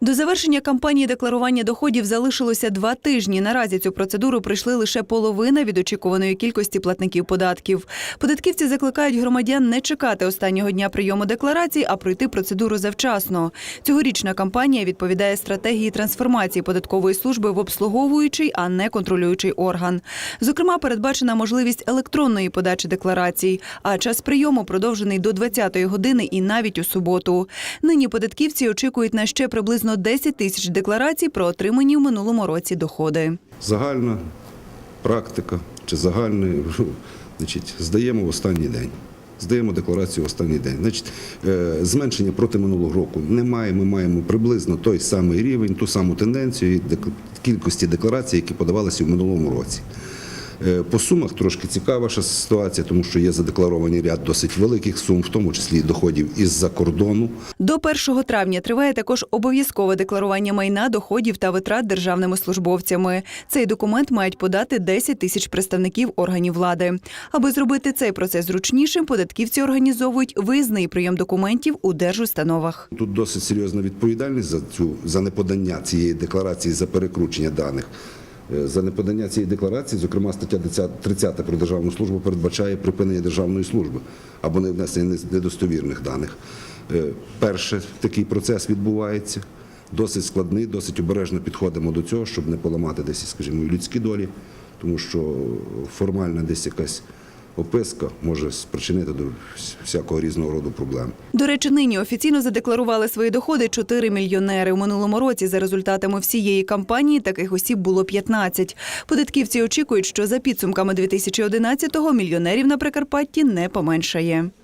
До завершення кампанії декларування доходів залишилося два тижні. Наразі цю процедуру пройшли лише половина від очікуваної кількості платників податків. Податківці закликають громадян не чекати останнього дня прийому декларацій, а пройти процедуру завчасно. Цьогорічна кампанія відповідає стратегії трансформації податкової служби в обслуговуючий, а не контролюючий орган. Зокрема, передбачена можливість електронної подачі декларацій, а час прийому продовжений до 20-ї години і навіть у суботу. Нині податківці очікують на ще приблизно 10 тисяч декларацій про отримані в минулому році доходи. Загальна практика чи загальний, значить, здаємо в останній день. Здаємо декларацію в останній день. Значить, е, зменшення проти минулого року немає. Ми маємо приблизно той самий рівень, ту саму тенденцію дек- кількості декларацій, які подавалися в минулому році. Е, По сумах трошки цікавіша ситуація, тому що є задекларований ряд досить великих сум, в тому числі доходів із-за кордону. До 1 травня триває також обов'язкове декларування майна, доходів та витрат державними службовцями. Цей документ мають подати 10 тисяч представників органів влади. Аби зробити цей процес зручнішим, податківці організовують виїзний прийом документів у держустановах. Тут досить серйозна відповідальність за цю за неподання цієї декларації за перекручення даних. Е, За неподання цієї декларації, зокрема стаття 30 про державну службу передбачає припинення державної служби або не внесення недостовірних даних. Е, Перше такий процес відбувається. Досить складний, досить обережно підходимо до цього, щоб не поламати десь, скажімо, людські долі, тому що формальна десь якась описка може спричинити до всякого різного роду проблем. До речі, нині офіційно задекларували свої доходи 4 мільйонери. У минулому році за результатами всієї кампанії таких осіб було 15. Податківці очікують, що за підсумками 2011-го мільйонерів на Прикарпатті не поменшає.